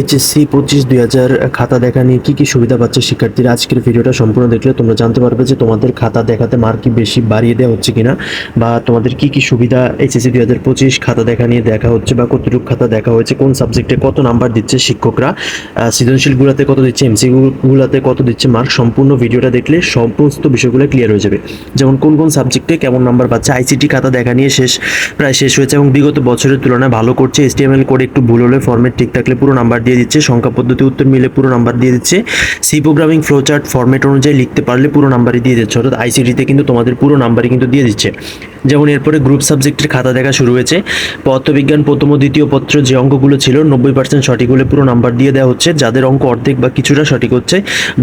HSC পঁচিশ দুই হাজার খাতা দেখা নিয়ে কী কী সুবিধা পাচ্ছে শিক্ষার্থীরা? আজকের ভিডিওটা সম্পূর্ণ দেখলে তোমরা জানতে পারবে যে তোমাদের খাতা দেখাতে মার্ক কি বেশি বাড়িয়ে দেওয়া হচ্ছে কিনা বা তোমাদের কী কী সুবিধা এইচএসসি দুই হাজার পঁচিশ খাতা দেখা নিয়ে দেখা হচ্ছে বা কতটুকু খাতা দেখা হয়েছে, কোন সাবজেক্টে কত নাম্বার দিচ্ছে শিক্ষকরা সৃজনশীলগুলোতে কত দিচ্ছে এমসিগুলোতে কত দিচ্ছে মার্ক, সম্পূর্ণ ভিডিওটা দেখলে সমস্ত বিষয়গুলো ক্লিয়ার হয়ে যাবে। যেমন কোন কোন সাবজেক্টে কেমন নাম্বার পাচ্ছে, আইসিটি খাতা দেখা নিয়ে শেষ, প্রায় শেষ হয়েছে এবং বিগত বছরের তুলনায় ভালো করছে এসটিএমএল কোড একটু ভুল হলে ফর্মেট ঠিক থাকলে পুরো নাম্বার দিয়ে দিচ্ছে, সংখ্যা পদ্ধতি উত্তর মিলে পুরো নাম্বার দিয়ে দিচ্ছে। C programming flow chart format অনুযায়ী লিখতে পারলে পুরো নাম্বারই দিয়ে দিচ্ছে, অর্থাৎ আইসিটিতে কিন্তু তোমাদের পুরো নাম্বারই কিন্তু দিয়ে দিচ্ছে। যেমন এরপরে গ্রুপ সাবজেক্টের খাতা দেখা শুরু হয়েছে। পদার্থবিজ্ঞান প্রথম ও দ্বিতীয় পত্র যে অঙ্কগুলো ছিল, নব্বই পার্সেন্ট সঠিক হলে পুরো নাম্বার দিয়ে দেওয়া হচ্ছে। যাদের অঙ্ক অর্ধেক বা কিছুটা সঠিক হচ্ছে,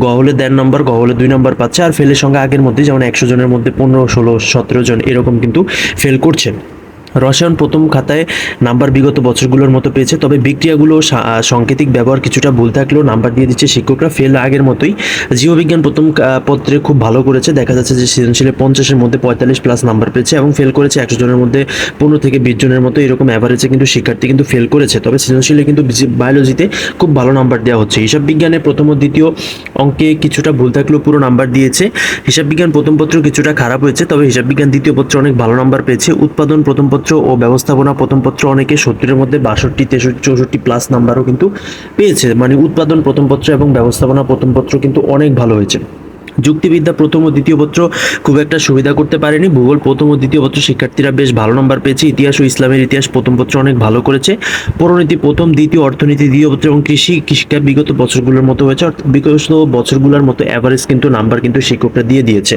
গ হলে দেড় নম্বর গ হলে দুই নম্বর পাচ্ছে, আর ফেলের সঙ্গে আগের মধ্যে যেমন একশো জনের মধ্যে পনেরো, ষোলো, সতেরো জন এরকম কিন্তু ফেল করছে। রসায়ন প্রথম খাতায় নাম্বার বিগত বছরগুলোর মতো পেয়েছে, তবে বিক্রিয়াগুলো সাংকেতিক ব্যবহার কিছুটা ভুল থাকলেও নাম্বার দিয়ে দিচ্ছে শিক্ষকরা, ফেল আগের মতোই। জীববিজ্ঞান প্রথম পত্রে খুব ভালো করেছে, দেখা যাচ্ছে যে সৃজনশীলে পঞ্চাশের মধ্যে পঁয়তাল্লিশ প্লাস নাম্বার পেয়েছে এবং ফেল করেছে একশো জনের মধ্যে পনেরো থেকে বিশ জনের মতো, এরকম অ্যাভারেজে কিন্তু শিক্ষার্থী কিন্তু ফেল করেছে। তবে সৃজনশীলে কিন্তু বায়োলজিতে খুব ভালো নাম্বার দেওয়া হচ্ছে। হিসাব বিজ্ঞানে প্রথম ও দ্বিতীয় অঙ্কে কিছুটা ভুল থাকলেও পুরো নাম্বার দিয়েছে। হিসাব বিজ্ঞান প্রথম পত্র কিছুটা খারাপ হয়েছে, তবে হিসাব বিজ্ঞান দ্বিতীয় পত্রে অনেক ভালো নাম্বার পেয়েছে। উৎপাদন প্রথম পত্র ও ব্যবস্থাপনা প্রথমপত্র অনেকে সত্তরের মধ্যে বাষট্টি, তেষট্টি, চৌষট্টি প্লাস নাম্বারও কিন্তু পেয়েছে। মানে উৎপাদন প্রথমপত্র এবং ব্যবস্থাপনা প্রথমপত্র কিন্তু অনেক ভালো হয়েছে। যুক্তিবিদ্যা প্রথম ও দ্বিতীয় পত্র খুব একটা সুবিধা করতে পারেনি। ভূগোল প্রথম ও দ্বিতীয় পত্র শিক্ষার্থীরা বেশ ভালো নম্বর পেয়েছে। ইতিহাস ও ইসলামের ইতিহাস প্রথম পত্র অনেক ভালো করেছে। পরিণতি প্রথম, দ্বিতীয়, অর্থনীতি, দ্বিতীয় পত্র এবং কৃষি কৃষিকা বিগত বছরগুলোর মতো হয়েছে। বিগত বছরগুলোর মতো অ্যাভারেজ কিন্তু নাম্বার কিন্তু শিক্ষকরা দিয়ে দিয়েছে।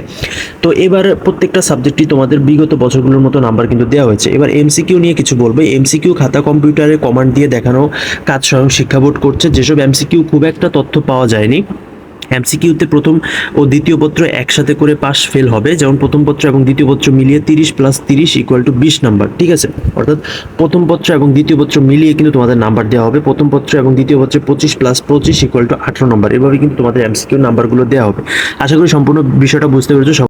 তো এবার প্রত্যেকটা সাবজেক্টই তোমাদের বিগত বছরগুলোর মতো নাম্বার কিন্তু দেওয়া হয়েছে। এবার এমসিকিউ নিয়ে কিছু বলব। এমসিকিউ খাতা কম্পিউটারে কমান্ড দিয়ে দেখানো কাজ স্বয়ং শিক্ষা বোর্ড করছে। যেসব এমসিকিউ খুব একটা তথ্য পাওয়া যায়নি এমসিকিউতে প্রথম ও দ্বিতীয় পত্র একসাথে করে পাস ফেল হবে। যেমন প্রথম পত্র এবং দ্বিতীয় পত্র মিলিয়ে তিরিশ প্লাস তিরিশ ইকুয়াল টু বিশ নাম্বার ঠিক আছে? অর্থাৎ প্রথম পত্র এবং দ্বিতীয় পত্র মিলিয়ে কিন্তু তোমাদের নাম্বার দেওয়া হবে। প্রথম পত্র এবং দ্বিতীয় পত্রে পঁচিশ প্লাস পঁচিশ ইকুয়াল টু আঠারো নাম্বার এভাবে কিন্তু তোমাদের এমসিকিউ নাম্বারগুলো দেওয়া হবে। আশা করি সম্পূর্ণ বিষয়টা বুঝতে পেরেছ।